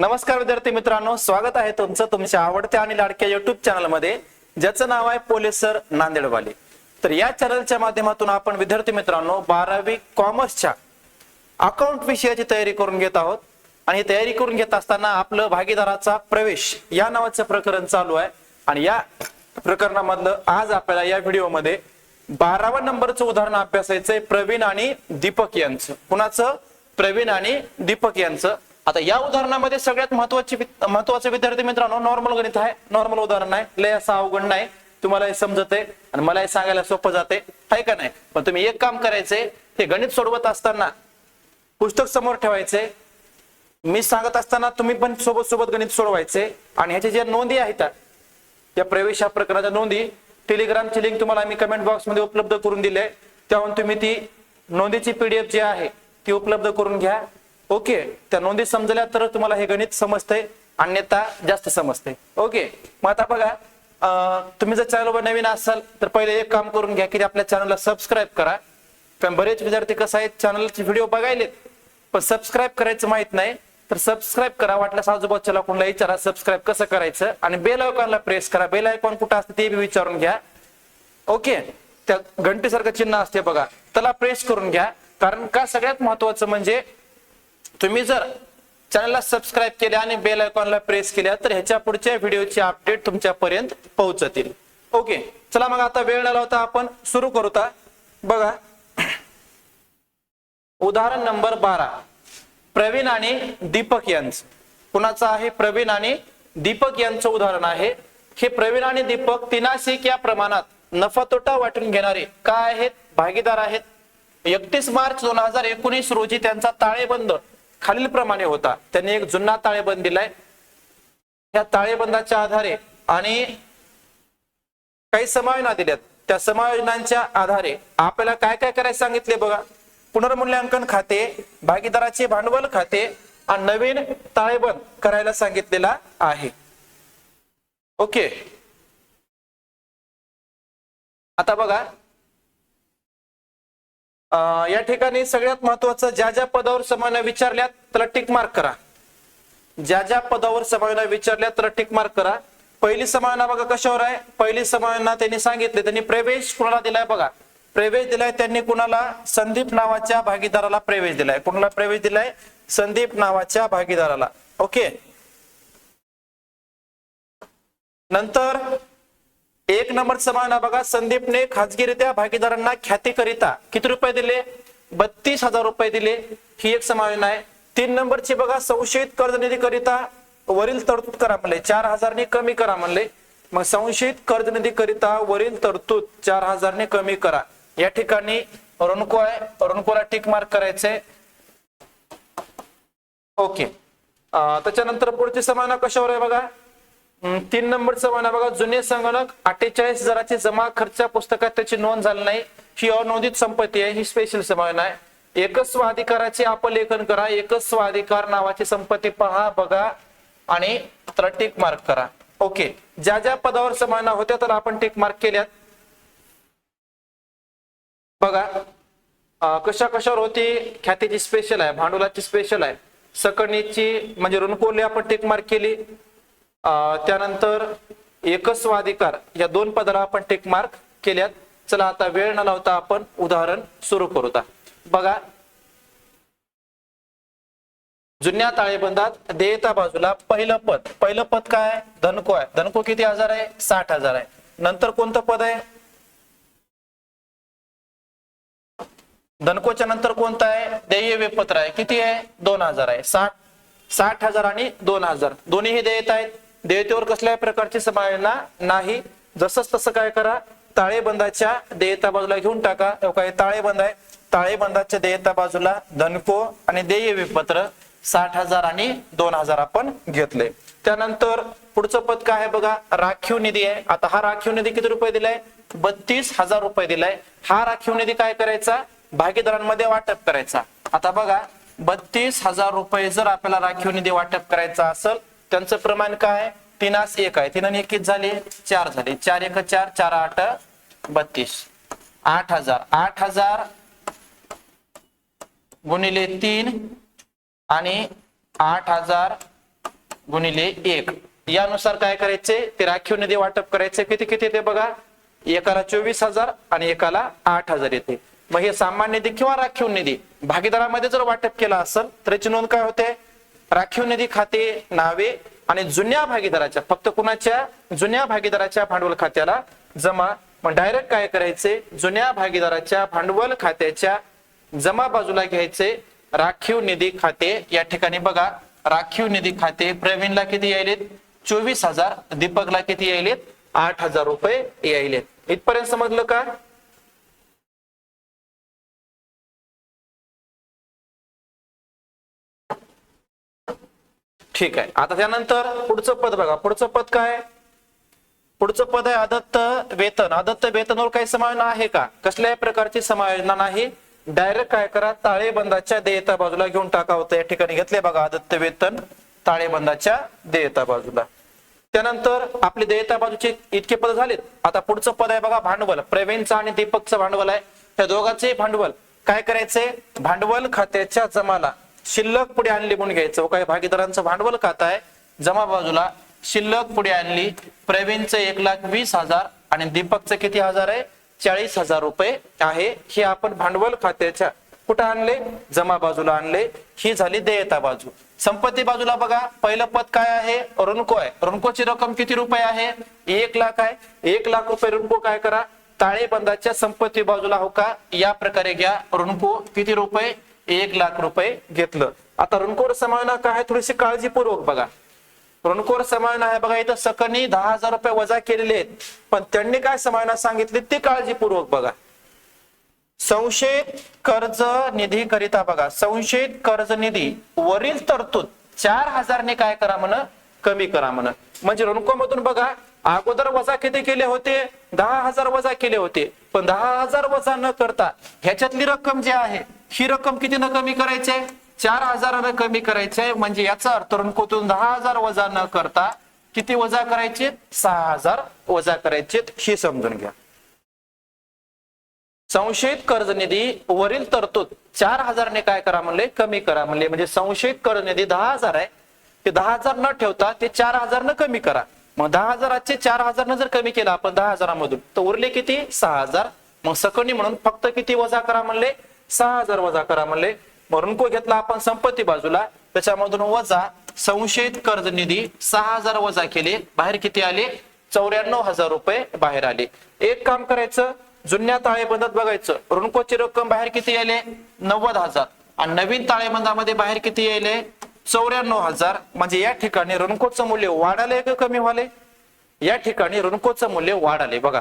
नमस्कार विद्यार्थी मित्रांनो स्वागत आहे तुमचं तुमच्या आवडत्या आणि लाडक्या युट्यूब चॅनलमध्ये ज्याचं नाव आहे पोलीस सर नांदेडवाले. तर या चॅनलच्या माध्यमातून आपण विद्यार्थी मित्रांनो बारावी कॉमर्सच्या अकाउंट विषयाची तयारी करून घेत आहोत. आणि तयारी करून घेत असताना आपलं भागीदाराचा प्रवेश या नावाचं प्रकरण चालू आहे. आणि या प्रकरणामधलं आज आपल्याला या व्हिडिओमध्ये बारावा नंबरचं उदाहरण अभ्यासायचंय प्रवीण आणि दीपक यांचं. कुणाचं? प्रवीण आणि दीपक यांचं. आता या उदाहरणामध्ये सगळ्यात महत्वाची महत्वाचं विद्यार्थी मित्रांनो नॉर्मल गणित आहे. नॉर्मल उदाहरण आहे लय असं अवघड नाही. तुम्हाला हे समजत आहे आणि मला हे सांगायला सोपं जाते. आहे का नाही? पण तुम्ही एक काम करायचंय हे गणित सोडवत असताना पुस्तक समोर ठेवायचे. मी सांगत असताना तुम्ही पण सोबत सोबत गणित सोडवायचे. आणि ह्याच्या ज्या नोंदी आहेत या प्रवेश या प्रकरणाच्या नोंदी टेलिग्रामची लिंक तुम्हाला आम्ही कमेंट बॉक्समध्ये उपलब्ध करून दिले. त्याहून तुम्ही ती नोंदीची पीडीएफ जी आहे ती उपलब्ध करून घ्या. ओके त्या नोंदी समजल्या तर तुम्हाला हे गणित समजतंय अन्यथा जास्त समजते ओके मग आता बघा तुम्ही जर चॅनलवर नवीन असाल तर पहिले एक काम करून घ्या की आपल्या चॅनलला सबस्क्राईब करा. कारण बरेच विद्यार्थी कसं आहेत चॅनलचे व्हिडिओ बघायलेत पण सबस्क्राईब करायचं माहीत नाही. तर सबस्क्राईब करा वाटल्यास आजूबाजूला कोणाला विचारा सबस्क्राईब कसं करायचं आणि बेल आयकॉनला प्रेस करा. बेल आयकॉन कुठं असते ते बी विचारून घ्या. ओके त्या घंटेसारखं चिन्ह असते बघा. त्याला प्रेस करून घ्या. कारण का सगळ्यात महत्वाचं म्हणजे तुम्ही जर चॅनलला सबस्क्राईब केले आणि बेल आयकॉनला प्रेस केल्या तर ह्याच्या पुढच्या व्हिडिओची अपडेट तुमच्यापर्यंत पोहोचतील. ओके चला मग आता वेळ न लावता आपण सुरू करूता बघा. उदाहरण नंबर बारा. प्रवीण आणि दीपक यांचं. कुणाचं आहे प्रवीण आणि दीपक यांचं उदाहरण आहे. हे प्रवीण आणि दीपक तिनाशिक या प्रमाणात नफा तोटा वाटून घेणारे काय आहेत? भागीदार आहेत. एकतीस मार्च दोन हजार एकोणीस रोजी त्यांचा ताळेबंद खालील प्रमाणे होता. त्यांनी एक जुन्ना ताळेबंद दिलाय. या ताळेबंदाच्या आधारे आणि काही समायोजना दिल्यात. त्या समायोजनांच्या आधारे आपल्याला काय काय करायला सांगितले बघा. पुनर्मूल्यांकन खाते भागीदाराचे भांडवल खाते आणि नवीन ताळेबंद करायला सांगितलेला आहे. ओके. आता बघा या ठिकाणी सगळ्यात महत्वाचं ज्या ज्या पदावर समायोजना विचारल्यात त्याला टिक मार्क करा. ज्या ज्या पदावर समायोजना विचारल्या तर टिक मार्क करा. पहिली समायोजना बघा कशावर आहे? पहिली समायोजना त्यांनी सांगितले त्यांनी प्रवेश कुणाला दिलाय बघा. प्रवेश दिलाय त्यांनी कुणाला? संदीप नावाच्या भागीदाराला प्रवेश दिलाय. कुणाला प्रवेश दिलाय? संदीप नावाच्या भागीदाराला. ओके? नंतर एक नंबर समाना बघा. संदीपने खाजगीरित्या भागीदारांना ख्यातीकरिता किती रुपये दिले? बत्तीस हजार रुपये दिले. ही एक समायोजन आहे. तीन नंबरची बघा. संशयित कर्ज निधी करिता वरील तरतूद करा म्हणले. चार हजारने कमी करा म्हणले. मग संशयित कर्ज निधी करिता वरील तरतूद चार हजारने कमी करा. या ठिकाणी रणको आहे. रणकोला टिक मार्क करायचे. ओके. त्याच्यानंतर पुढची समाना कशावर आहे बघा? तीन नंबर म्हणा बघा जुने संगणक अठ्ठेचाळीस हजाराची जमा खर्च पुस्तकात त्याची नोंद झाली नाही. ही अनोंदित संपत्ती आहे ही स्पेशल समायोजना आहे. एकच स्वाधिकाराचे अपलेखन करा एकच स्वाधिकार नावाची संपत्ती पहा बघा आणि त्याला टिक मार्क करा. ओके ज्या ज्या पदावर समाना होत्या तर आपण टिक मार्क केल्यात. बघा कशा कशावर होती? ख्यातीची स्पेशल आहे भांडवलाची स्पेशल आहे. सकणीची म्हणजे रुणकोली आपण टिक मार्क केली. त्यानंतर एकस्वाधिकार या दोन पदाला आपण टिक मार्क केल्यात. चला आता वेळ न लावता आपण उदाहरण सुरू करूता. बघा. जुन्या ताळेबंदात देयता बाजूला पहिलं पद. पहिलं पद काय? धनको आहे. धनको किती हजार आहे? साठ हजार आहे. नंतर कोणतं पद आहे? धनकोच्या नंतर कोणतं आहे? देय विपत्र आहे. किती आहे? दोन हजार आहे. साठ. साठ हजार आणि दोन हजार. दोन्हीही देयता आहेत. देयतेवर कसल्याही प्रकारची समायोजना नाही. जसंच तसं काय करा ताळेबंदाच्या देयता बाजूला घेऊन टाका. हो, काही काय ताळेबंद आहे. ताळेबंदाच्या देयता बाजूला धनको आणि देय विपत्र साठ हजार आणि दोन हजार आपण घेतले. त्यानंतर पुढचं पद काय आहे बघा? राखीव निधी आहे. आता हा राखीव निधी किती रुपये दिलाय? बत्तीस हजार रुपये दिलाय. हा राखीव निधी काय करायचा? भागीदारांमध्ये वाटप करायचा. आता बघा बत्तीस हजार रुपये जर आपल्याला राखीव निधी वाटप करायचा असेल त्यांचं प्रमाण काय? तीनास एक आहे. तीन एक झाले? चार झाले. चार एक चार चार आठ बत्तीस. आठ हजार. आठ हजार गुणिले तीन आणि आठ हजार गुणिले एक. यानुसार काय करायचे? ते राखीव निधी वाटप करायचे. किती किती येते बघा? एकाला चोवीस हजार आणि एकाला आठ हजार येते. मग हे सामान्य निधी किंवा राखीव निधी भागीदारामध्ये जर वाटप केला असेल तर याची नोंद काय होते? राखीव निधी खाते नावे आणि जुन्या भागीदाराच्या फक्त कुणाच्या? जुन्या भागीदाराच्या भांडवल खात्याला जमा. मग डायरेक्ट काय करायचे? जुन्या भागीदाराच्या भांडवल खात्याच्या जमा बाजूला घ्यायचे. राखीव निधी खाते. या ठिकाणी बघा राखीव निधी खाते प्रवीणला किती यायलेत? चोवीस हजार. दीपकला किती यायलेत? आठ हजार रुपये यायलेत. इथपर्यंत समजलं का? ठीक आहे. आता त्यानंतर पुढचं पद बघा. पुढचं पद काय? पुढचं पद आहे आदत्त वेतन. आदत्त वेतनवर काही समायोजन आहे का? कसल्याही प्रकारची समायोजना नाही. डायरेक्ट काय करा? ताळेबंदाच्या देयता बाजूला घेऊन टाका होतं. या ठिकाणी घेतले बघा आदत्त वेतन ताळेबंदाच्या देयता बाजूला. त्यानंतर आपली देयता बाजूचे इतके पद झालेत. आता पुढचं पद आहे बघा भांडवल. प्रवीणचं आणि दीपकचं भांडवल आहे. त्या दोघांचे भांडवल. काय करायचे भांडवल खात्याच्या जमाला. शिल्लक पुढे आणली म्हणून घ्यायचं. हो, काय भागीदारांचं भांडवल खात आहे. जमा बाजूला शिल्लक पुढे आणली. प्रवीणचं एक लाख वीस हजार आणि दीपकचं किती हजार आहे? चाळीस हजार रुपये आहे. हे आपण भांडवल खात्याच्या कुठं आणले? जमा बाजूला आणले. ही झाली देयता बाजू. संपत्ती बाजूला बघा. पहिलं पद काय आहे? रुणको आहे. रुणकोची रक्कम किती रुपये आहे? एक लाख आहे. एक लाख रुपये रुणको काय करा? ताळेबंदाच्या संपत्ती बाजूला हो का? या प्रकारे घ्या. रुणको किती रुपये? एक लाख रुपये घेतलं. आता ऋणकोर समायोजन काय आहे? थोडीशी काळजीपूर्वक बघा. ऋणकोर समायोजन आहे बघा इथं सकनी दहा हजार रुपये वजा केलेले आहेत. पण त्यांनी काय समायोजन सांगितले ते काळजीपूर्वक बघा. संशयित कर्ज निधी करिता बघा. संशयित कर्ज निधी वरील तरतूद चार हजारने काय करा म्हण कमी करा म्हण. म्हणजे ऋणको मधून बघा अगोदर वजा किती केले होते? दहा हजार वजा केले होते. पण दहा हजार वजा न करता ह्याच्यातली रक्कम जी आहे ही रक्कम कितीनं कमी करायची? आहे चार हजारानं कमी करायची. आहे म्हणजे याचा अर्थ रणकोतून दहा हजार वजा न करता किती वजा करायचे? सहा हजार वजा करायचे. ही समजून घ्या. संशयित कर्ज निधी वरील तरतूद. चार हजारने काय करा म्हणले? कमी करा म्हणले. म्हणजे संशयित कर्ज निधी दहा हजार आहे. ते दहा हजार न ठेवता ते चार हजार न कमी करा. मग दहा हजाराचे चार हजार न जर कमी केला आपण दहा हजारामधून तर उरले किती? सहा हजार. मग सकणी म्हणून फक्त किती वजा करा म्हणले? सहा हजार वजा करा म्हणले. म्हणून को घेतला आपण संपत्ती बाजूला. त्याच्यामधून वजा संशयित कर्ज निधी सहा हजार वजा केले. बाहेर किती आले? चौऱ्याण्णव हजार रुपये बाहेर आले. एक काम करायचं जुन्या ताळेबंदात बघायचं. ऋणकोची रक्कम बाहेर किती यायले? नव्वद हजार. आणि नवीन ताळेबंदामध्ये बाहेर किती यायले? चौऱ्याण्णव हजार. म्हणजे या ठिकाणी ऋणकोचं मूल्य वाढाले का कमी व्हाले या ठिकाणी ऋणकोचं मूल्य वाढाले बघा.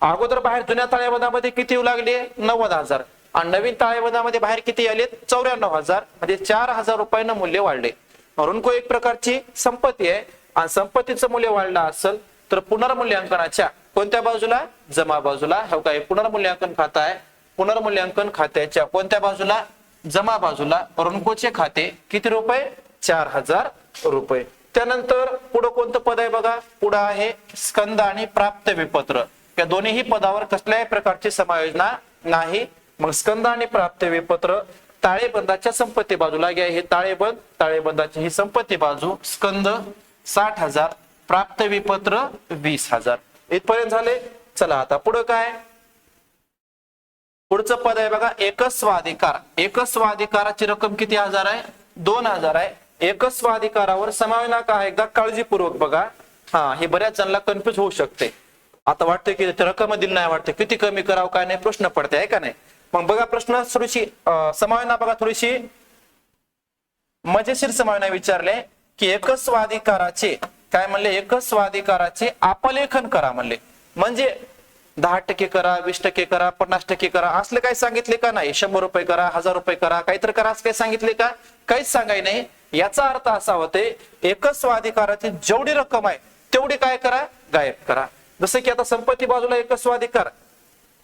अगोदर बाहेर जुन्या ताळेबंदामध्ये किती येऊ लागले? नव्वद हजार. आणि नवीन ताळेबंदामध्ये बाहेर किती आले चौऱ्याण्णव हजार. म्हणजे चार हजार रुपयानं मूल्य वाढले. ऋणको एक प्रकारची संपत्ती आहे. आणि संपत्तीचं मूल्य वाढलं असेल तर पुनर्मूल्यांकनाच्या कोणत्या बाजूला? जमा बाजूला. हो हे काय पुनर्मूल्यांकन खातं आहे. पुनर्मूल्यांकन खात्याच्या कोणत्या बाजूला? जमा बाजूला. ऋणकोचे खाते किती रुपये? चार हजार रुपये. त्यानंतर पुढं कोणतं पद आहे बघा? पुढं आहे स्कंद आणि प्राप्त विपत्र. या दोन्हीही पदावर कसल्याही प्रकारची समायोजना नाही. मग स्कंद आणि प्राप्त विपत्र ताळेबंदाच्या संपत्ती बाजूला घ्या हे ताळेबंद ताळेबंदाची ही संपत्ती बाजू स्कंद साठ हजार प्राप्त विपत्र वीस हजार. इथपर्यंत झाले. चला आता पुढं काय? पुढचं पद आहे बघा एकच स्वाधिकार एकच स्वाधिकाराची रक्कम किती हजार आहे? दोन हजार आहे. एकच स्वाधिकारावर समावेना का एकदा काळजीपूर्वक बघा. हा हे बऱ्याच जणांना कन्फ्युज होऊ शकते. आता वाटतं की ते रक्कम दिली नाही वाटतं किती कमी करावं काय नाही प्रश्न पडते आहे का नाही? मग बघा प्रश्न थोडीशी समावेना बघा थोडीशी मजेशीर समावेना विचारले की एकच स्वाधिकाराचे काय म्हणले? एकच स्वाधिकाराचे अपलेखन करा म्हणले. म्हणजे दहा टक्के करा वीस टक्के करा पन्नास टक्के करा असले काही सांगितले का नाही? शंभर रुपये करा हजार रुपये करा काहीतरी करा असं काही सांगितले का? काहीच सांगाय नाही. याचा अर्थ असा होते एकच स्वाधिकाराची जेवढी रक्कम आहे तेवढी काय करा? गायब करा. जसं की आता संपत्ती बाजूला एकच स्वाधिकार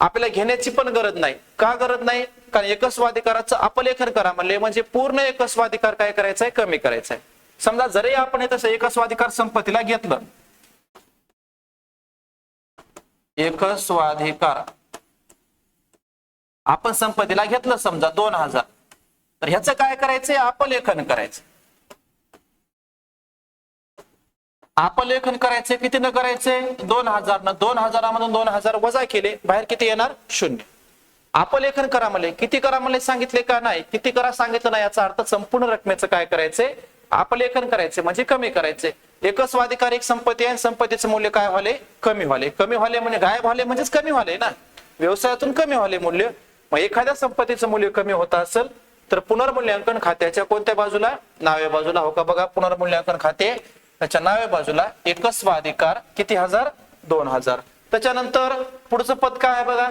आपल्याला घेण्याची पण गरज नाही. का गरज नाही? कारण एकस्वाधिकाराचं अपलेखन करा म्हणले म्हणजे पूर्ण एकस्वाधिकार काय काय करायचंय? कमी करायचंय. समजा जरी आपण हे तसं एकस्वाधिकार संपत्तीला घेतलं. एकस्वाधिकार आपण संपत्तीला घेतलं समजा दोन हजार. तर ह्याचं काय करायचंय? अपलेखन करायचं अपलेखन करायचे किती न करायचे दोन हजार न दोन हजारामधून दोन हजार वजा केले बाहेर किती येणार? शून्य. अपलेखन करा मला किती करा मला सांगितले का नाही? किती करा सांगितलं नाही याचा अर्थ संपूर्ण रकमेचं काय करायचंय? अपलेखन करायचे म्हणजे कमी करायचे एकच स्वाधिकारिक संपत्ती आहे संपत्तीचं मूल्य काय व्हाले? कमी व्हाले. कमी व्हाले म्हणजे गायब व्हाले म्हणजेच कमी व्हाले ना. व्यवसायातून कमी व्हाले मूल्य. मग एखाद्या संपत्तीचं मूल्य कमी होत असेल तर पुनर्मूल्यांकन खात्याच्या कोणत्या बाजूला? नाव्या बाजूला. हो का बघा पुनर्मूल्यांकन खाते. त्याच्या नाव्या बाजूला एकच स्वाधिकार किती हजार? दोन हजार. त्याच्यानंतर पुढचं पद काय आहे बघा?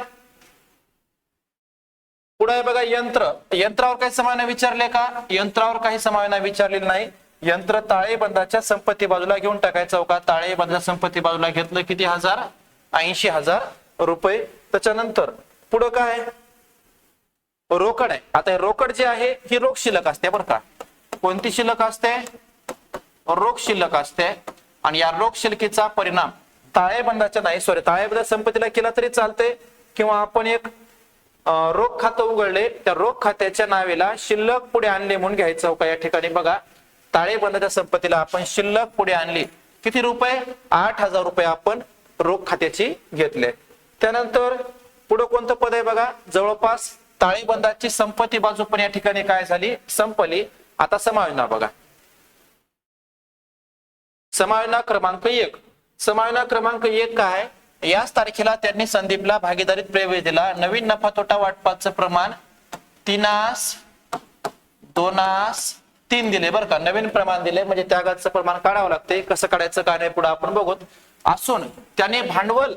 पुढे आहे बघा यंत्र. यंत्रावर काही समावेना विचारले का? यंत्रावर काही समावेना विचारलेलं नाही. यंत्र ताळेबंदाच्या संपत्ती बाजूला घेऊन टाकायचं हो का? ताळेबंदाच्या संपत्ती बाजूला घेतलं किती हजार? ऐंशी हजार रुपये. त्याच्यानंतर पुढं काय रोकड आहे. आता रोकड जे आहे ही रोख शिल्लक असते बरं का. कोणती शिल्लक असते? रोख शिल्लक असते आणि या रोख शिल्कीचा परिणाम ताळेबंदाच्या नाही सॉरी ताळेबंद संपत्तीला केला तरी चालते किंवा आपण एक रोख खातं उघडले त्या रोख खात्याच्या नावेला शिल्लक पुढे आणले म्हणून घ्यायचं हो का या ठिकाणी. बघा ताळेबंदाच्या संपत्तीला आपण शिल्लक पुढे आणली. किती रुपये? आठ हजार रुपये आपण रोख खात्याची घेतले. त्यानंतर पुढे कोणतं पद आहे बघा? जवळपास ताळेबंदाची संपत्ती बाजू पण या ठिकाणी काय झाली? संपली. आता समायोजना बघा. समायोजना क्रमांक एक. समायोजना क्रमांक एक काय? याच तारखेला त्यांनी संदीपला भागीदारीत प्रवेश दिला. नवीन नफा तोटा वाटपाचं प्रमाण तीनास दोनास तीन दिले बरं का. नवीन प्रमाण दिले म्हणजे त्यागाचं प्रमाण काढावं लागते. कसं काढायचं काय नाही पुढे आपण बघूत असून त्याने भांडवल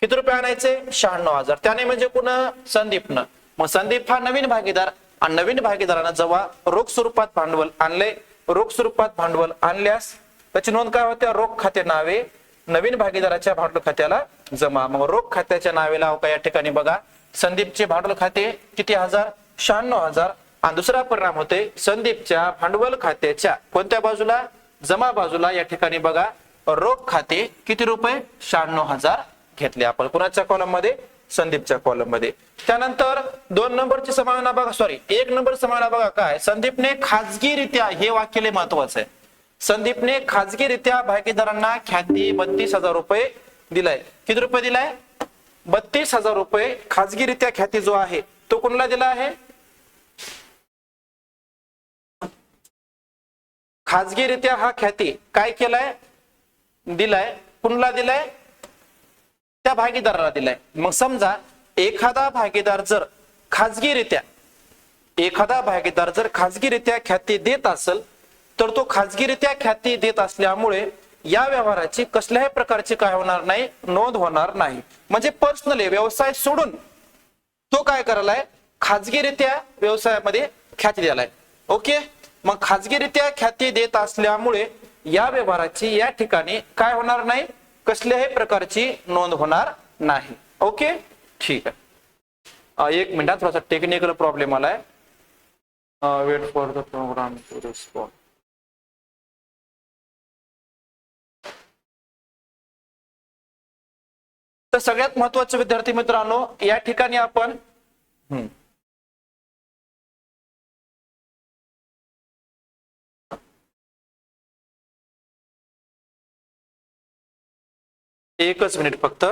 किती रुपये आणायचे? शहाण्णव हजार. त्याने म्हणजे पुन्हा संदीपनं. मग संदीप हा नवीन भागीदार. आणि नवीन भागीदारानं जेव्हा रोख स्वरूपात भांडवल आणले रोख स्वरूपात भांडवल आणल्यास त्याची नोंद काय होते? रोख खाते नावे. नवीन भागीदाराच्या भांडवल खात्याला जमा. मग रोख खात्याच्या नावे लाव का या ठिकाणी बघा. संदीपचे भांडवल खाते किती हजार? शहाण्णव हजार. आणि दुसरा परिणाम होते संदीपच्या भांडवल खात्याच्या कोणत्या बाजूला? जमा बाजूला या ठिकाणी बघा. रोख खाते किती रुपये? शहाण्णव हजार घेतले. आपण कुणाच्या कॉलममध्ये संदीपच्या कॉलममध्ये त्यानंतर दोन नंबरची समावेना बघा. सॉरी एक नंबर समावेना बघा काय? संदीपने खाजगीरित्या हे वाक्य महत्वाचं आहे. संदीपने खाजगीरित्या भागीदारांना ख्याती बत्तीस हजार रुपये दिलाय. किती रुपये दिलाय? बत्तीस हजार रुपये खाजगीरित्या ख्याती जो आहे तो कुणाला दिला आहे? खाजगीरित्या हा ख्याती काय केलाय? दिलाय. कुणाला दिलाय? त्या भागीदाराला दिलाय. मग समजा एखादा भागीदार जर खाजगीरित्या एखादा भागीदार जर खाजगीरित्या ख्याती देत असेल तर तो खाजगीरित्या ख्याती देत असल्यामुळे या व्यवहाराची कसल्याही प्रकारची काय होणार नाही नोंद होणार नाही. म्हणजे पर्सनली व्यवसाय सोडून तो काय करायलाय? खाजगीरित्या व्यवसायामध्ये ख्याती द्यालाय ओके? मग खाजगीरित्या ख्याती देत असल्यामुळे या व्यवहाराची या ठिकाणी काय होणार नाही? कसल्याही प्रकारची नोंद होणार नाही. ओके? ठीक आहे. एक मिनिटात थोडासा टेक्निकल प्रॉब्लेम आलाय. Wait for the program to respond तर सगळ्यात महत्त्वाचे विद्यार्थी मित्रांनो या ठिकाणी आपण हम्म. एकच मिनिट फक्त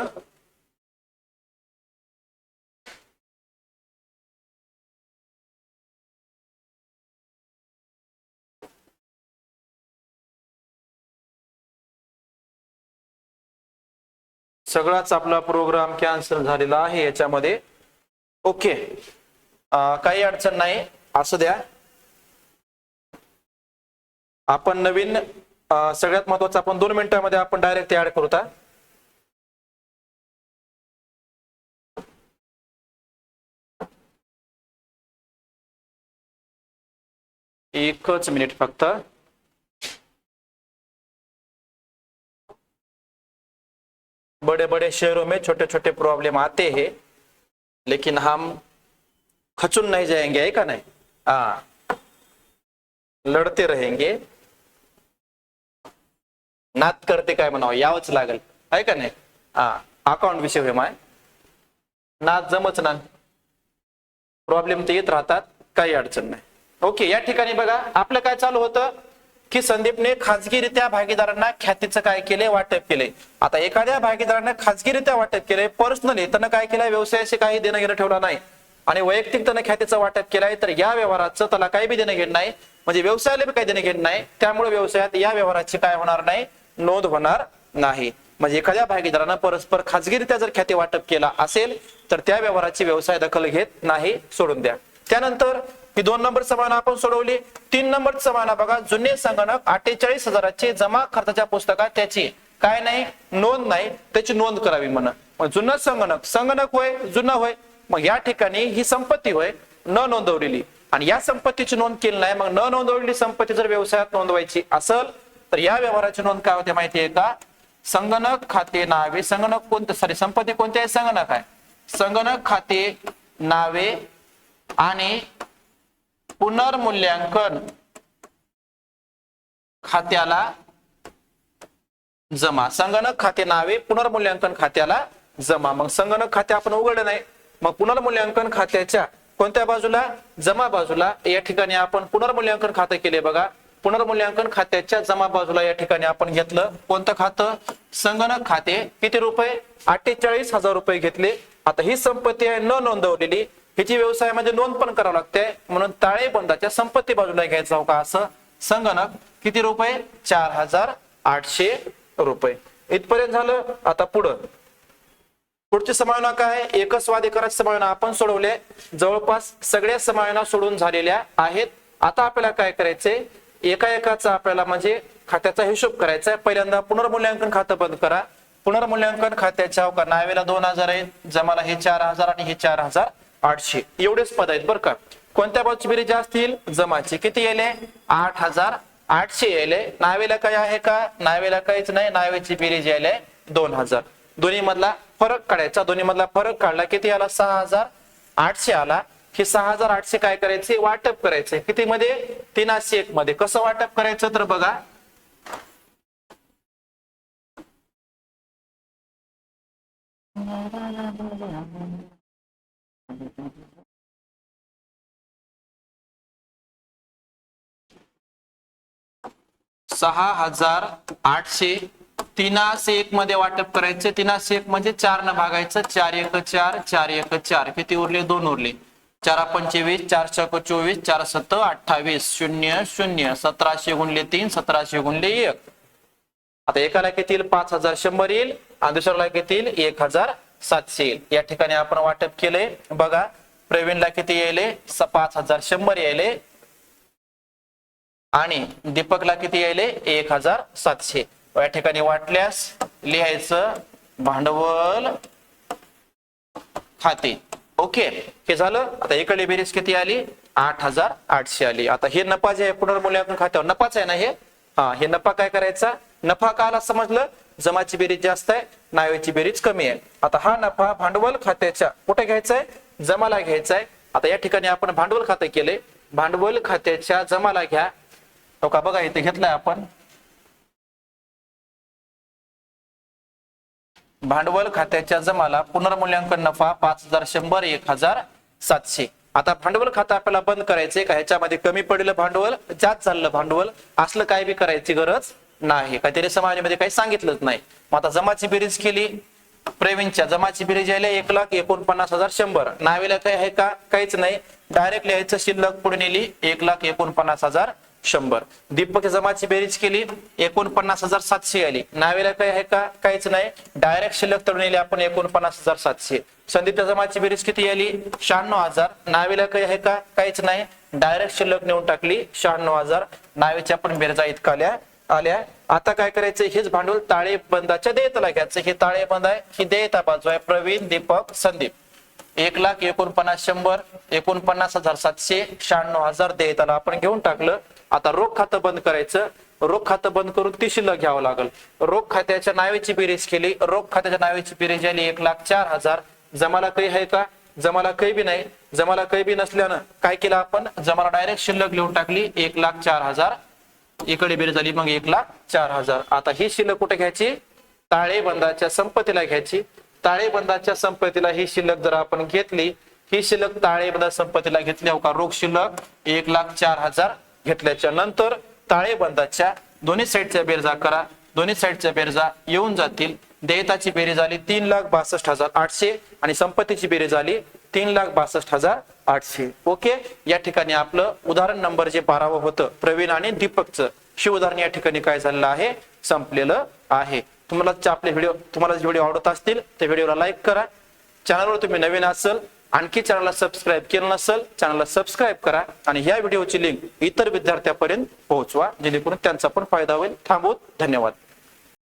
सगळाच आपला प्रोग्राम कॅन्सल झालेला आहे याच्यामध्ये. ओके काही अडचण नाही. असं द्या. आपण नवीन सगळ्यात महत्वाचं आपण दोन मिनिटांमध्ये आपण डायरेक्ट ऍड करू आता. एकच मिनिट फक्त. बड़े बड़े शहरों में छोटे छोटे प्रॉब्लम आते हैं लेकिन हम खचून नहीं जाएंगे है का नहीं? हाँ। लढते रहेंगे। नात करते काय म्हणावं? यावंच लागेल आहे का नाही? हा। अकाउंट विषय होय माय. नात जमच ना. प्रॉब्लेम ते येत राहतात काही अडचण नाही. ओके या ठिकाणी बघा आपलं काय चालू होतं? की संदीपने खाजगीरित्या भागीदारांना ख्यातीचं काय केले वाटप केले आता एखाद्या भागीदारांना खाजगीरित्या वाटप केले पर्सनली त्यानं काय केलं व्यवसायाशी काही देणं घेणं ठेवलं नाही. आणि वैयक्तिक त्यानं ख्यातीचं वाटप केलंय तर या व्यवहाराचं त्याला काही बी देणं घेणं नाही. म्हणजे व्यवसायाला बी काही देणं घेणं नाही. त्यामुळे व्यवसायात या व्यवहाराची काय होणार नाही नोंद होणार नाही. म्हणजे एखाद्या भागीदारानं परस्पर खाजगीरित्या जर ख्याती वाटप केला असेल तर त्या व्यवहाराची व्यवसाय दखल घेत नाही सोडून द्या. त्यानंतर ही दोन नंबर समाना आपण सोडवली. तीन नंबर समाना बघा जुने संगणक अठ्ठेचाळीस हजाराचे जमा खर्चाच्या पुस्तकात त्याची काय नाही नोंद नाही त्याची नोंद करावी म्हणा. मग जुनं संगणक संगणक होय जुना होय. मग या ठिकाणी ही संपत्ती होय न नोंदवलेली. आणि या संपत्तीची नोंद केली नाही मग न नोंदवलेली संपत्ती जर व्यवसायात नोंदवायची असेल तर या व्यवहाराची नोंद काय होते माहितीये का? संगणक खाते नावे संगणक कोणते सॉरी संपत्ती कोणती आहे? संगणक आहे. संगणक खाते नावे आणि पुनर्मूल्यांकन खात्याला जमा. संगणक खाते नावे पुनर्मूल्यांकन खात्याला जमा. मग संगणक खाते आपण उघडलं नाही. मग पुनर्मूल्यांकन खात्याच्या कोणत्या बाजूला? जमा बाजूला. या ठिकाणी आपण पुनर्मूल्यांकन खाते केले बघा. पुनर्मूल्यांकन खात्याच्या जमा बाजूला या ठिकाणी आपण घेतलं. कोणतं खातं? संगणक खाते. किती रुपये? अठ्ठेचाळीस हजार रुपये घेतले. आता ही संपत्ती आहे न नोंदवलेली. हिची व्यवसायामध्ये नोंद पण करावं लागते. म्हणून ताळेबंदाच्या संपत्ती बाजूला घ्यायचा हो का असं? संगणक किती रुपये? चार हजार आठशे रुपये. इथपर्यंत झालं. आता पुढं. पुढची समायोना काय? एकच वादेकराची समायोना आपण सोडवले. जवळपास सगळ्या समायोना सोडून झालेल्या आहेत. आता आपल्याला काय करायचंय? एका एकाचा आपल्याला म्हणजे खात्याचा हिशोब करायचा आहे. पहिल्यांदा पुनर्मूल्यांकन खातं बंद करा. पुनर्मूल्यांकन खात्याच्या हो का नावेला दोन हजार आहेत. जमाला हे चार हजार आणि हे चार हजार. आठशे. एवढेच पद आहेत बरं का. कोणत्या बाजूची बेरीज असतील जमाचे जमाची. किती येले? आठ हजार आठशे येले. नावेला काय आहे का? नावेला काहीच नाही. नावेची बेरीज यायले दोन हजार. दोन्ही मधला फरक काढायचा. दोन्ही मधला फरक काढला. किती आला? सहा हजार आठशे आला. हे सहा हजार आठशे काय करायचे? वाटप करायचे. किती मध्ये तीनशे एक मध्ये कसं वाटप करायचं तर बघा. सहा हजार आठशे तीनाशे एक मध्ये वाटप करायचे. तीनाशे एक म्हणजे चार न भागायचं. चार एक चार चार एक चार. किती उरले? दोन उरले. चार पंचवीस चार चक चोवीस चार सत्त अठ्ठावीस. शून्य शून्य. सतराशे गुणले तीन सतराशे गुणले एक. आता एकाला किती पाच हजार शंभर येईल. आणि दुसऱ्याला किती एक हजार सातशे येईल या ठिकाणी आपण वाटप केले. बघा प्रवीणला किती यायले? पाच हजार. शंभर यायले. आणि दीपकला किती यायले? एक हजार सातशे. या ठिकाणी वाटल्यास लिहायचं भांडवल खाते. ओके. हे झालं. आता इकडे बेरीज किती आली? आठ हजार आठशे आली. आता हे नफा जे आहे पुनर्मूल्यांकन खात्यावर. नफाच आहे ना हे? हा हे नफा काय करायचा? नफा का आला समजलं? जमाची बेरीज जास्त आहे नावेची बेरीज कमी आहे. आता हा नफा भांडवल खात्याच्या कुठे घ्यायचा आहे? जमाला घ्यायचा आहे. आता या ठिकाणी आपण भांडवल खाते केले. भांडवल खात्याच्या जमाला घ्या. हो का? बघा इथे घेतलाय आपण. भांडवल खात्याच्या जमाला पुनर्मूल्यांकन नफा पाच हजार शंभर एक हजार सातशे. आता भांडवल खातं आपल्याला बंद करायचंय का? ह्याच्यामध्ये कमी पडलेलं भांडवल जास्त चाललं भांडवल. असलं काय बी करायची गरज नाही. काहीतरी समाजामध्ये काही सांगितलंच नाही. मग आता जमाची बेरीज केली. प्रवीणच्या जमाची बेरीज यायला एक लाख एकोणपन्नास हजार शंभर. नावेला काही आहे का? काहीच नाही. डायरेक्ट लिहायचं शिल्लक पुढे नेली. एक लाख एकोणपन्नास हजार शंभर. दीपक जमाची बेरीज केली. एकोणपन्नास हजार सातशे आली. नावेला काही आहे का? काहीच नाही. डायरेक्ट शिल्लक तर नेली आपण एकोणपन्नास हजार सातशे. संदीप जमाची बेरीज किती आली? शहाण्णव हजार. नावेला काही आहे का? काहीच नाही. डायरेक्ट शिल्लक नेऊन टाकली. शहाण्णव हजार. नावेच्या पण बेरजा इतकाल्या आल्या. आता काय करायचं हेच भांडवल ताळेबंदाच्या देयताला घ्यायचं हे ताळेबंद आहे. ही देयता बाजू आहे. प्रवीण दीपक संदीप. एक लाख एकोणपन्नास शंभर एकोणपन्नास हजार सातशे शहाण्णव हजार देयताला आपण घेऊन टाकलं. आता रोख खातं बंद करायचं. रोख खातं बंद करून ती शिल्लक घ्यावं लागल. रोख खात्याच्या नावेची बेरीज केली. रोख खात्याच्या नावेची बेरीज आली एक लाख चार हजार. जमाला काही आहे का? जमाला काही बी नाही. जमाला काही बी नसल्यानं काय केलं आपण? जमाला डायरेक्ट शिल्लक लिहून टाकली. एक लाख चार हजार. इकडे बेरीज झाली मग एक लाख चार हजार. आता ही शिल्लक कुठे घ्यायची? ताळेबंदाच्या संपत्तीला घ्यायची. ताळेबंदाच्या संपत्तीला ही शिल्लक जर आपण घेतली ही शिल्लक ताळेबंदा संपत्तीला घेतली हो का? रोख शिल्लक एक लाख चार हजार घेतल्याच्या नंतर ताळेबंदाच्या दोन्ही साईडच्या बेरजा करा. दोन्ही साईडच्या बेरजा येऊन जातील. देयताची बेरीज आली तीन लाख बासष्ट हजार आठशे आणि संपत्तीची बेरीज आली तीन लाख बासष्ट हजार आठशे. ओके? या ठिकाणी आपलं उदाहरण नंबर जे बारावं होतं प्रवीण आणि दीपकचं. शिव उदाहरण या ठिकाणी काय झालेलं आहे? संपलेलं आहे. तुम्हाला आपले व्हिडिओ तुम्हाला जे व्हिडिओ आवडत असतील त्या व्हिडिओला लाईक करा. चॅनलवर तुम्ही नवीन असाल आणखी चॅनलला सबस्क्राईब केलं नसेल चॅनलला सबस्क्राईब करा आणि ह्या व्हिडिओची लिंक इतर विद्यार्थ्यापर्यंत पोहोचवा जेणेकरून त्यांचा पण फायदा होईल. थांबवत धन्यवाद.